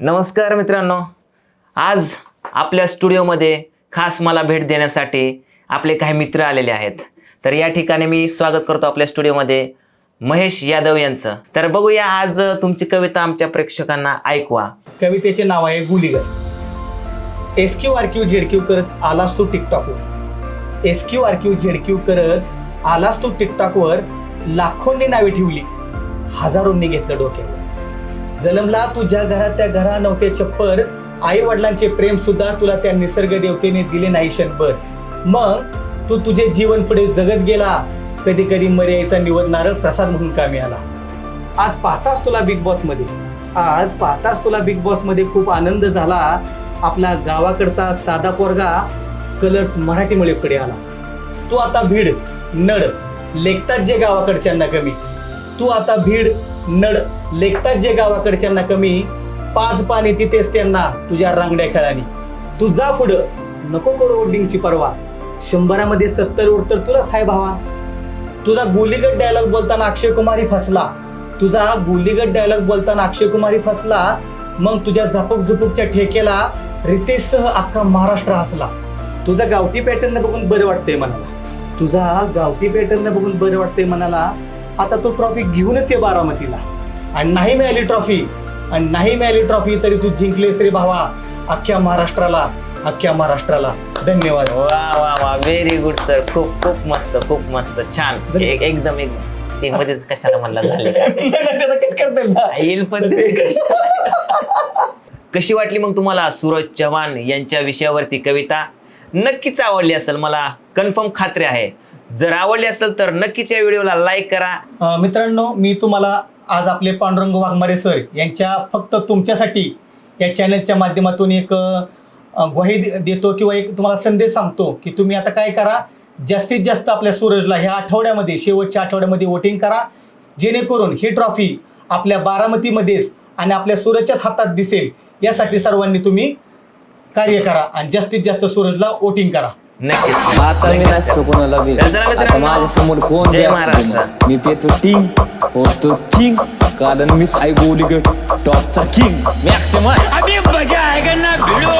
नमस्कार मित्रांनो. आज आपल्या स्टुडिओमध्ये खास मला भेट देण्यासाठी आपले काही मित्र आलेले आहेत. तर या ठिकाणी मी स्वागत करतो आपल्या स्टुडिओमध्ये महेश यादव यांचं. तर बघूया आज तुमची कविता आमच्या प्रेक्षकांना ऐकवा. कवितेचे नाव आहे गुलीगर. S Q R Q Z Q करत आलास तू टिकटॉकवर. S Q R Q Z Q करत आलास तू टिकटॉकवर लाखोंनी नावे ठेवली. हजारोंनी घेतलं डोक्यावर. जलमला तुझ्या घरात त्या घरा नव्हते छप्पर. आई वडिलांचे प्रेम सुद्धा तुला त्या निसर्ग देवतेने दिले नाही क्षणभर. मग तू तुझे जीवन पुढे जगत गेला. कधी कधी मर्यादेचा निवडणार प्रसाद म्हणून कामी आला आज पाहताच तुला बिग बॉसमध्ये. आज पाहताच तुला बिग बॉसमध्ये खूप आनंद झाला. आपला गावाकडचा साधा पोरगा कलर्स मराठीमुळे पुढे आला. तू आता भीड नड लेखतात जे गावाकडच्यांना कमी. तू आता भीड नड लेखतात जे गावाकडच्यांना कमी पाच पाणी तिथेच त्यांना तुझ्या रांगड्या खेळानी. तू जा पुढं नको करू ओडिंगची परवा. शंभरामध्ये सत्तर वर तर तुलाच हाय भावा तुझा गुलीगट डायलॉग बोलताना अक्षय कुमारी फसला. तुझा गुलीगट डायलॉग बोलताना अक्षय कुमारी फसला. मग तुझ्या झपक झुपूकच्या ठेकेला रितेशसह अख्खा महाराष्ट्र हसला. तुझा गावठी पॅटर्न बघून बरं वाटतंय मनाला. तुझा गावठी पॅटर्न बघून बरं वाटतंय मनाला. आता तू ट्रॉफी घेऊनच ये बारामतीला. आणि नाही मिळाली ट्रॉफी आणि नाही मिळाली ट्रॉफी तरी तू जिंकलेस रे भावा. अख्ख्या महाराष्ट्राला अख्ख्या महाराष्ट्राला. धन्यवाद. वा वा वा. व्हेरी गुड सर खूप खूप मस्त खूप मस्त. छान. एक- एकदम एकदम ते मध्येच कशाला म्हणला झाले? का? त्याचा कट करतोय ना. येईल पण ते. कशाला? कशी वाटली मग तुम्हाला सूरज चव्हाण यांच्या विषयावरती कविता? नक्कीच आवडली असेल मला. कन्फर्म खात्री आहे. जर आवडली असेल तर नक्कीच या व्हिडिओला लाईक करा. मित्रांनो मी तुम्हाला आज आपले पांडुरंग वाघमारे सर यांच्या फक्त तुमच्यासाठी या चॅनलच्या माध्यमातून एक ग्वाही दे- देतो किंवा एक तुम्हाला संदेश सांगतो की तुम्ही आता काय करा जास्तीत जास्त आपल्या सूरजला ह्या आठवड्यामध्ये शेवटच्या आठवड्यामध्ये वोटिंग करा. जेणेकरून ही ट्रॉफी आपल्या बारामतीमध्येच आणि आपल्या सूरजच्याच हातात दिसेल. यासाठी सर्वांनी तुम्ही कार्य करा आणि जास्तीत जास्त सूरजला वोटिंग करा. नक्कीच आता मी नसतो कोणाला बी. तर चला आता मित्रांनो, माझ्यासमोर कोण जय बी असू महाराष्ट्र. दे. मी पेतो टिंग होतो चिंग. कारण मी साई गोलीगड टॉपचा किंग. मॅक्सिमम अभी मजा आएगा ना भिड़ो.